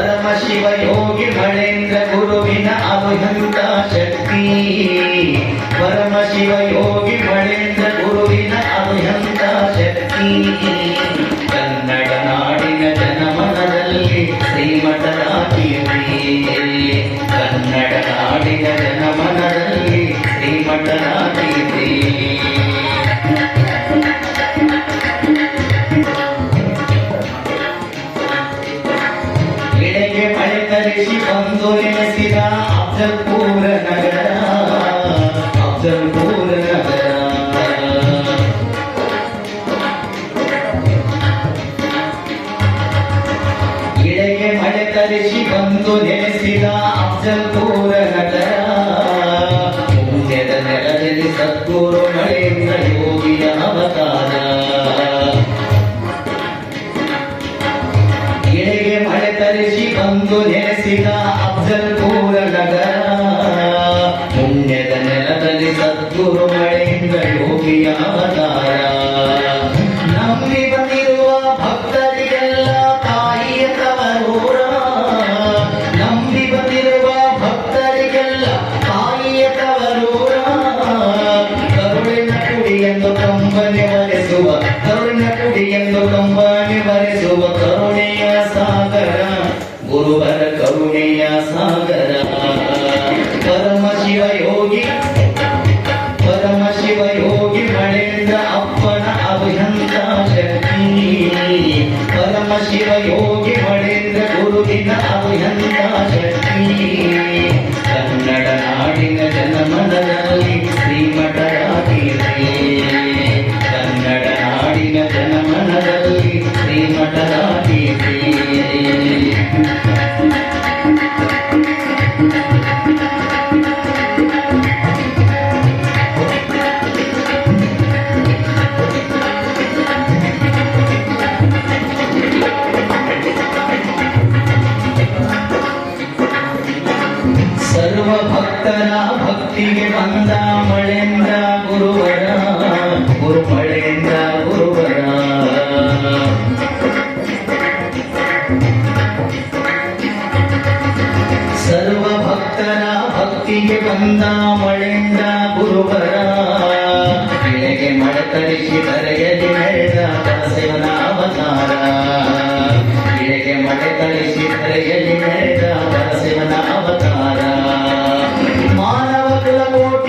ಪರಮ ಶಿವ ಯೋಗಿ ऋषि बंधु निमसिता अब्ज पूर्ण ಕಂಬನೆ ಒರೆಸುವ ಕರುಳಿನ ಕುಡಿಯನ್ನು ಕಂಬನೆ ಬರೆಸುವ ಕರುಣೆಯ ಭಕ್ತರ ಭಕ್ತಿಗೆ ಬಂದ ಮಳೆಂದ್ರ ಗುರುವರ ಗುರು ಮಳೆಂದ್ರ ಗುರುವರ. ಸರ್ವ ಭಕ್ತರ ಭಕ್ತಿಗೆ ಬಂದ ಮಳೆಂದ್ರ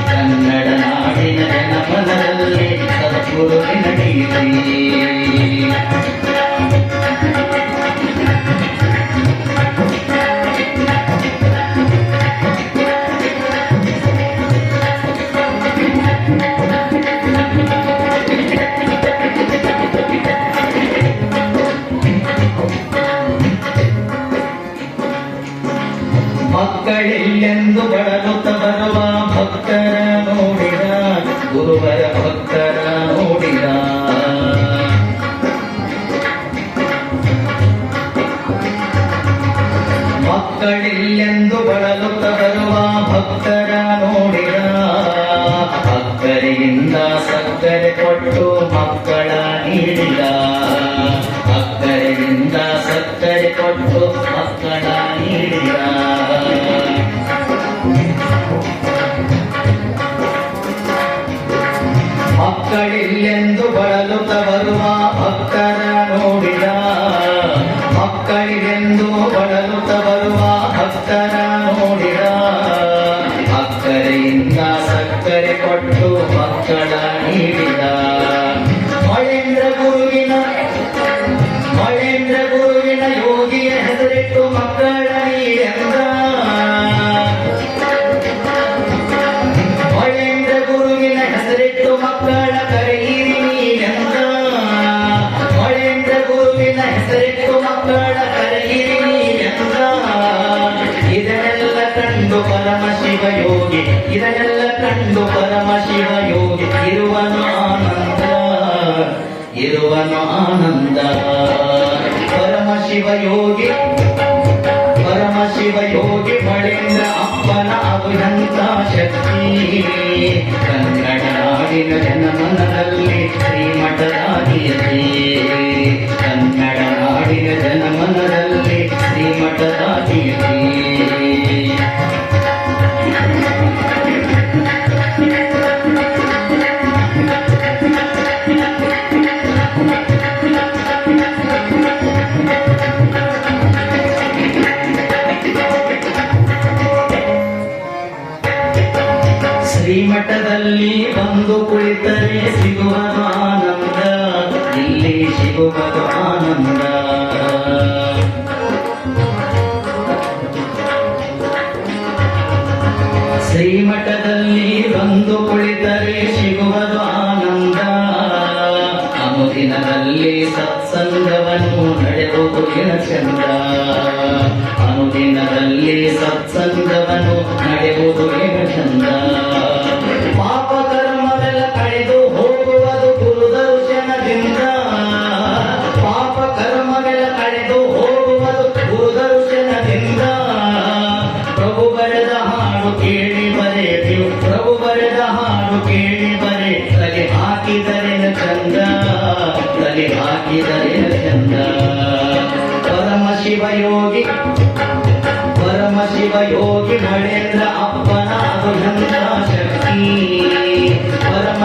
ಕನ್ನಡ ನಾಡಿನ ಜನಮನದಲ್ಲಿ ಸದ್ಗುರುವಿನ ಕೀರ್ತಿ ಮಕ್ಕಳಿಲ್ಲೆಂದು ಬಳಲುತ್ತ ಮಕ್ಕಳಿಲ್ಲೆಂದು ಬಳಲುತ್ತ ಬರುವ ಭಕ್ತರ ನೋಡಿದ ಭಕ್ತರಿಂದ ಸಕ್ಕರೆ ಕೊಟ್ಟು ಮಕ್ಕಳ ನೀಡಿದ ಭಕ್ತರಿಂದ ಸಕ್ಕರೆ ಕೊಟ್ಟು ಮಕ್ಕಳ ನೀಡಿದ ಮಕ್ಕಳಿಲ್ಲೆಂದು ಬಳಲುತ್ತ ಬರುವ ಭಕ್ತರ ನೋಡಿದ ಮಕ್ಕಳಿಗೆಂದು ಬಳಲುತ್ತ ಇದನ್ನೆಲ್ಲ ಕಂಡು ಪರಮ ಶಿವ ಯೋಗಿ ಇದನ್ನೆಲ್ಲ ಕಂಡು ಪರಮ ಶಿವ ಯೋಗಿ. ಇರುವನು ಆನಂದ. ಇರುವನು ಆನಂದ ಪರಮ ಶಿವ ಯೋಗಿ. ಪರಮ ಶಿವ ಯೋಗಿ. ಬಳಿಂದ ಅಪ್ಪನ ಅಭಿನಂತ ಶಕ್ತಿ ಕನ್ನಡ ನಾಡಿನ ಜನಮನದಲ್ಲಿ ಶ್ರೀಮಠರಾಗಿಯಲಿ ಶ್ರೀಮಠದಲ್ಲಿ ಬಂದು ಕುಳಿತರೆ ಸಿಗುವುದು ಆನಂದ. ಇಲ್ಲಿ ಸಿಗುವುದು ಆನಂದ. ಶ್ರೀಮಠದಲ್ಲಿ ಬಂದು ಕುಳಿತರೆ ಸಿಗುವುದು ಆನಂದ. ಅನುದಿನದಲ್ಲಿ ಸತ್ಸಂಗವನ್ನು ನಡೆಯುವುದು ಚಂದ. ಅನುದಿನದಲ್ಲಿ ಸತ್ಸಂಗವನ್ನು ನಡೆಯುವುದು ಚಂದ. ಹಾಕಿದರೆನ ಚಂದ ಪರಮ ಶಿವಯೋಗಿ ಪರಮ ಶಿವಯೋಗಿ ಮಳೇಂದ್ರ ಅಪ್ಪನ ಅಭಿನಂದ ಶಕ್ತಿ ಪರಮ